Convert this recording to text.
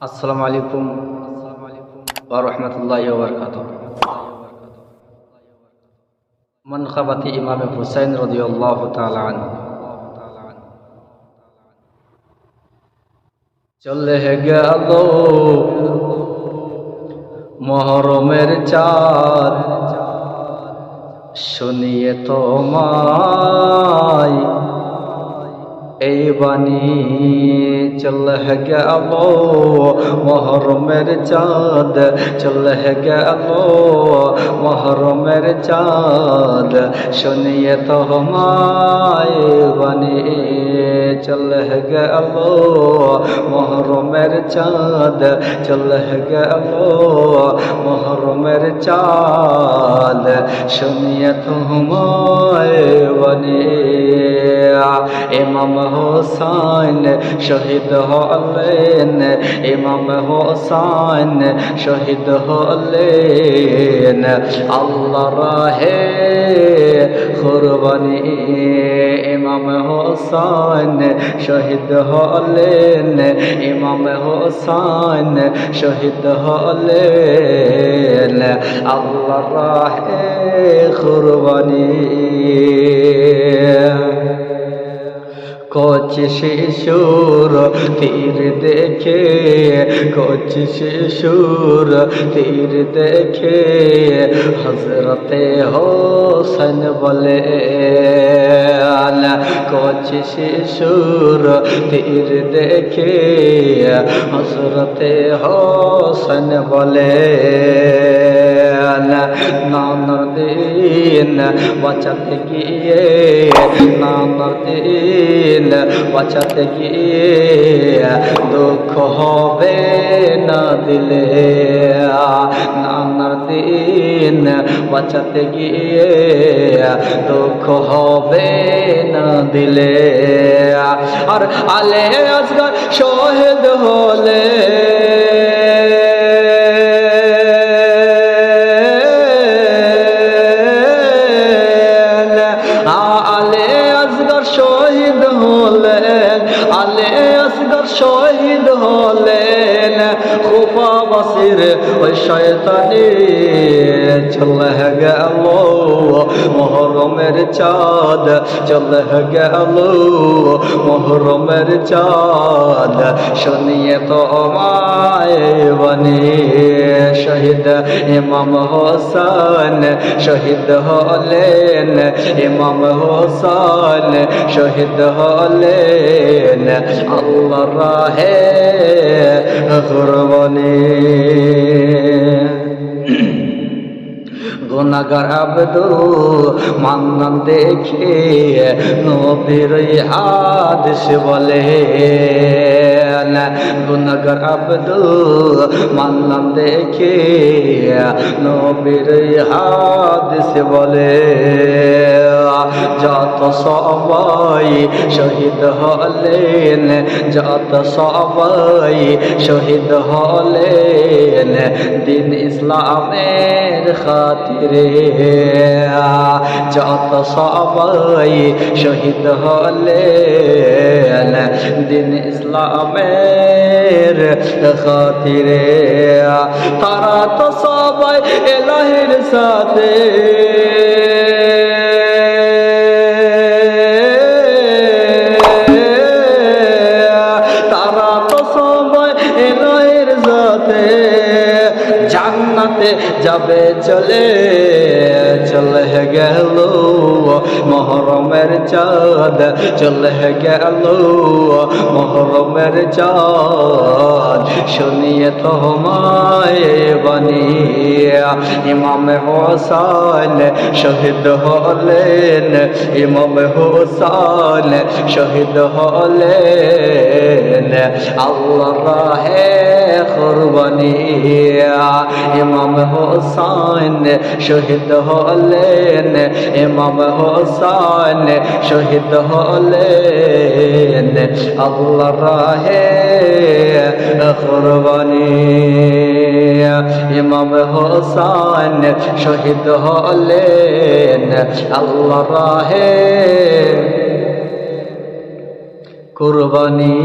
আসসালামু আলাইকুম ওয়া রাহমাতুল্লাহি ওয়া বারাকাতুহু মনখাবাতি ইমাম হুসাইন রাদিয়াল্লাহু তাআলা আনহু চলে গেল মহরমের চাঁদ শুনিয়ে তোমায় এই বাণী চলে গেল মহরমের চাঁদ। চলে গেল মহরমের চাঁদ। শুনিয়ে তো তোমায় বাণী চলে গেল মহরমের চাঁদ। চলে গেল মহরমের চাঁদ। শুনিয়ে তো তোমায় বাণী। ইমাম হোসাইন, শহীদ হলেন ইমাম হোসাইন, শহীদ হলেন আল্লাহ রাহে কুরবানি ইমাম হোসাইন, শহীদ হলেন ইমাম হোসাইন, শহীদ হলেন আল্লাহ রাহে কুরবানি। কচ শিশুর তীর দেখে, কচ শিশুর তীর দেখে হজরতে হোসেন বলে কচ শিশুর তীর দেখে হজরতে হোসেন বলে। নানার দিন বাঁচাতে গিয়ে নানার দিন বাঁচাতে গিয়ে দুঃখ হবে না দিলে। নানার দিন বাঁচাতে গিয়ে দুঃখ হবে না দিলে। আর আলে আজকাল শহীদ হলে খুফা বাসির ওই শয়তানি চলে গেল। মহরমের চাঁদ চলে গেল। মহরমের চাঁদ শুনিয়ে তো মায় বনি শহীদ ইমাম হোসেন, শহীদ হলেন ইমাম হোসেন, শহীদ হলেন আল্লাহ রাহে কুরবানি গুনাগার আবদু মান্নান দেখে নবীর হাদিস বলে গুনাগার আবদু মান্নান দেখে নবীর হাদিস বলে, যত সবাই শহীদ হলেন, যত সবাই শহীদ হলেন, দিন ইসলামের খাতিরে, যত সবাই শহীদ হলেন, দিন ইসলামের খাতিরে। তারা তো সবাই এলাহির সাথে। যাবে চলে। চলে গেল মহরমের চাঁদ চলে গেল মহরমের চাঁদ। শুনিয়ে তোমায় বানিয়া ইমাম হোসান শহীদ হলেন, ইমাম হোসান শহীদ হলেন। আল্লাহ রাহে কুরবানি, ইমাম হোসাইন শহীদ হলেন। ইমাম হোসাইন শহীদ হলেন আল্লাহ রাহে কুরবানি। ইমাম হোসাইন শহীদ হলেন আল্লাহ রাহে কুরবানি।